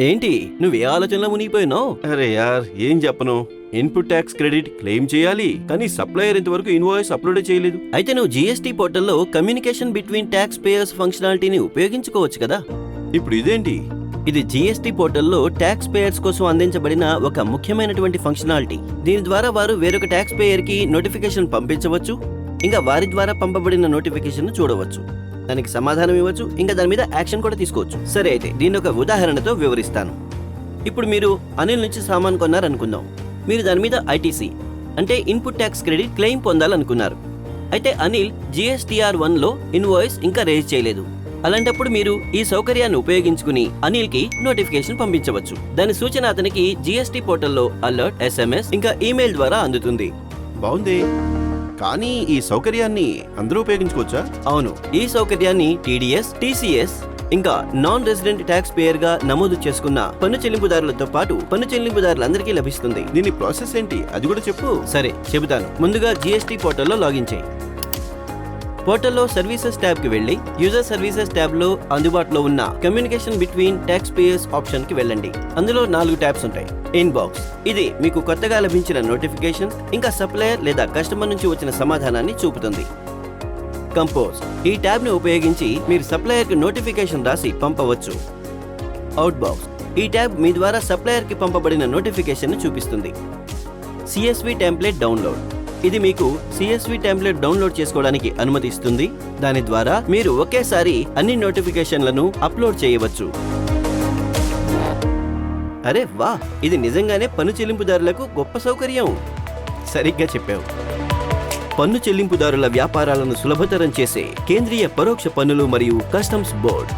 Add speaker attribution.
Speaker 1: ఏంటి నువ్వు ఏ ఆలోచనలో మునిగిపోయినావు?
Speaker 2: అరే యార్ ఏం చెప్పను? ఇన్పుట్ ట్యాక్స్ క్రెడిట్ క్లెయిమ్ చేయాలి కానీ సప్లయర్ ఇంతవరకు ఇన్వాయిస్ అప్లోడ్ చేయలేదు.
Speaker 1: అయితే నువ్వు జీఎస్టీ పోర్టల్లో కమ్యూనికేషన్ బిట్వీన్ ట్యాక్స్ పేయర్స్ ఫంక్షనాలిటీని ఉపయోగించుకోవచ్చు కదా?
Speaker 2: ఇప్పుడు ఇదేంటి?
Speaker 1: ఇది జీఎస్టీ పోర్టల్లో ట్యాక్స్ పేయర్స్ కోసం అందించబడిన ఒక ముఖ్యమైనటువంటి ఫంక్షనాలిటీ. దీని ద్వారా వారు వేరొక ట్యాక్స్ పేయర్కి నోటిఫికేషన్ పంపించవచ్చు ఇంకా వారి ద్వారా పంపబడిన నోటిఫికేషన్ చూడవచ్చు. దానికి సమాధానం ఇవ్వచ్చు ఇంకా దాని మీద యాక్షన్ కూడా తీసుకోవచ్చు. సరే అయితే దీని ఒక ఉదాహరణతో వివరిస్తాను. ఇప్పుడు మీరు అనిల్ నుంచి సామాన్ కొన్నారనుకుందాం. మీరు దాని మీద ఐటీసీ అంటే ఇన్పుట్ ట్యాక్స్ క్రెడిట్ క్లెయిమ్ పొందాలనుకున్నారు. అయితే అనిల్ జిఎస్టీఆర్ వన్లో ఇన్వాయిస్ ఇంకా రేజ్ చేయలేదు. అలాంటప్పుడు మీరు ఈ సౌకర్యాన్ని ఉపయోగించుకుని అనిల్కి నోటిఫికేషన్ పంపించవచ్చు. దాని సూచన అతనికి జిఎస్టీ పోర్టల్లో అలర్ట్ ఎస్ఎంఎస్ ఇంకా ఈమెయిల్ ద్వారా అందుతుంది.
Speaker 2: బాగుంది. కానీ ఈ సౌకర్యాన్ని అందరూ ఉపయోగించుకోవచ్చా?
Speaker 1: అవును. ఈ సౌకర్యాన్ని టీడీఎస్ టీసీఎస్ ఇంకా నాన్ రెసిడెంట్ ట్యాక్స్ పేయర్గా నమోదు చేసుకున్న పన్ను చెల్లింపుదారులతో పాటు పన్ను చెల్లింపుదారులందరికీ లభిస్తుంది.
Speaker 2: దీని ప్రాసెస్ ఏంటి? అది కూడా చెప్పు.
Speaker 1: సరే చెబుతాను. ముందుగా జిఎస్టీ పోర్టల్లో లాగిన్ చేయి. పోర్టల్లో సర్వీసెస్ ట్యాబ్కి వెళ్ళి యూజర్ సర్వీసెస్ ట్యాబ్లో అందుబాటులో ఉన్న కమ్యూనికేషన్ బిట్వీన్ ట్యాక్స్ పేయర్స్ ఆప్షన్కి వెళ్ళండి. అందులో నాలుగు ట్యాబ్స్ ఉంటాయి. ఇన్బాక్స్. ఇది మీకు కొత్తగా లభించిన నోటిఫికేషన్ ఇంకా సప్లయర్ లేదా కస్టమర్ నుంచి వచ్చిన సమాధానాన్ని చూపుతుంది. కంపోజ్. ఈ ట్యాబ్ని ఉపయోగించి మీరు సప్లయర్కి నోటిఫికేషన్ రాసి పంపవచ్చు. అవుట్ బాక్స్ ఈ ట్యాబ్ మీ ద్వారా సప్లయర్కి పంపబడిన నోటిఫికేషన్ను చూపిస్తుంది. CSV template download. ఇది మీకు సిఎస్వి టెంప్లెట్ డౌన్లోడ్ చేసుకోవడానికి అనుమతిస్తుంది. దాని ద్వారా మీరు ఒకేసారి అన్ని నోటిఫికేషన్లను అప్లోడ్ చేయవచ్చు. అరే వా ఇది నిజంగానే పన్ను చెల్లింపుదారులకు గొప్ప సౌకర్యం. సరిగ్గా చెప్పావు. పన్ను చెల్లింపుదారుల వ్యాపారాలను సులభతరం చేసే కేంద్రీయ పరోక్ష పన్నులు మరియు కస్టమ్స్ బోర్డ్.